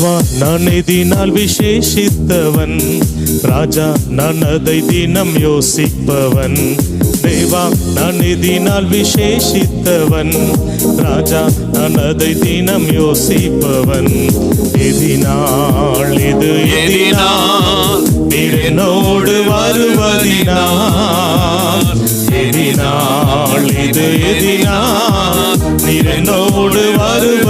நான் எதினால் விசேஷித்தவன். ராஜா நான் அதை தினம் யோசிப்பவன். தேவா நான் எதினால் விசேஷித்தவன். ராஜா நான் அதை தினம் யோசிப்பவன். எதினால் இது எதினால் நீர் என்னோடு வருவதினால். எதினால் இது எதினால் நீர் என்னோடு வருவதினால்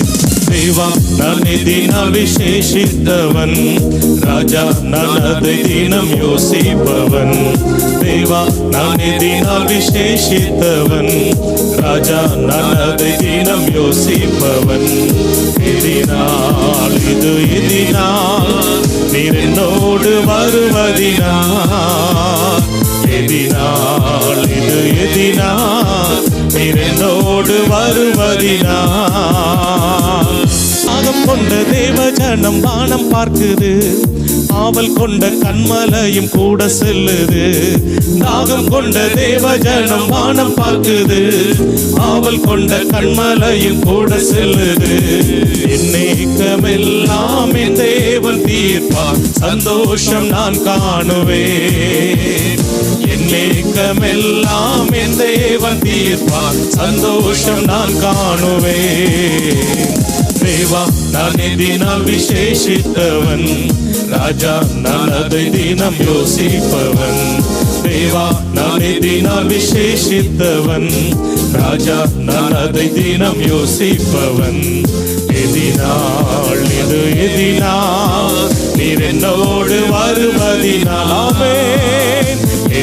தேவா நான் தினம் விசேஷித்தவன் ராஜா நான் தினம் யோசிப்பவன் தேவா நான் தினம் விசேஷித்தவன் ராஜா நான் தினம் யோசிப்பவன் எதினால் இது எதினால் நீர் வருவதினால் எதினால் இது எதினால் நீர் வருவதினால் கொண்ட தேவஜனம் வானம் பார்க்குது. ஆவல் கொண்ட கண்மலையும் கூட செல்லுது. தாகம் கொண்ட தேவஜனம் வானம் பார்க்குது. ஆவல் கொண்ட கண்மலையும் கூட செல்லுது. என்னேக்கமெல்லாம் என் தேவன் தீர்ப்பார். சந்தோஷம் நான் காணுவேன். என்னேக்கமெல்லாம் என் தேவன் தீர்ப்பார். சந்தோஷம் நான் காணுவேன். தேவா நான் தினம் விசேஷித்தவன் ராஜா நான் அதை தினம் யோசிப்பவன் தேவா நான் தினம் விசேஷித்தவன் ராஜா நான் அதை தினம் யோசிப்பவன் எதினால் இது எதினால் நீர் என்னோடு வருவதினாலே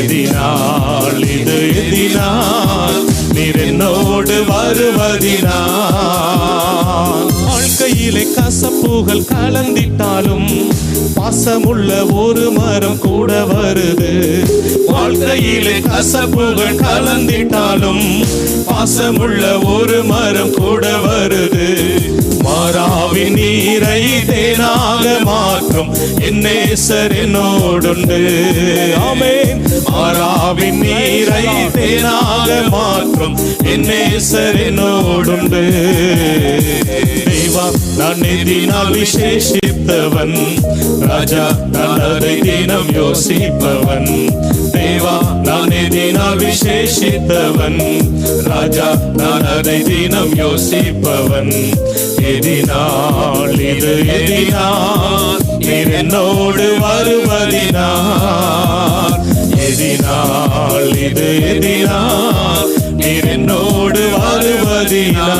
எதினால் இது எதினால் நீர் என்னோடு வருவதினால் வாழ்க்கையிலே கசப்புகள் கலந்திட்டாலும் பாசமுள்ள ஒரு மரம் கூட வருது. வாழ்க்கையிலே கசப்புகள் கலந்திட்டாலும் பாசமுள்ள ஒரு மரம் கூட வருது. மாறாவி நீரை தேனாக மாற்றும் என் நேசர் என்னோடுண்டு. ஆமென். மாறாவின் நீரை தேனாக மாற்றும் என் என்னோடுண்டு. நிதினால் விசேஷித்தவன். ராஜா நான் அதை தினம் யோசிப்பவன். தேவா நான் தினால் விசேஷித்தவன். ராஜா நான் அதை தினம் யோசிப்பவன். எதினால் இது எதினால் நீர் என்னோடு வருவதினால். எதினால் இது எதினால் நீர் என்னோடு வருவதினால்.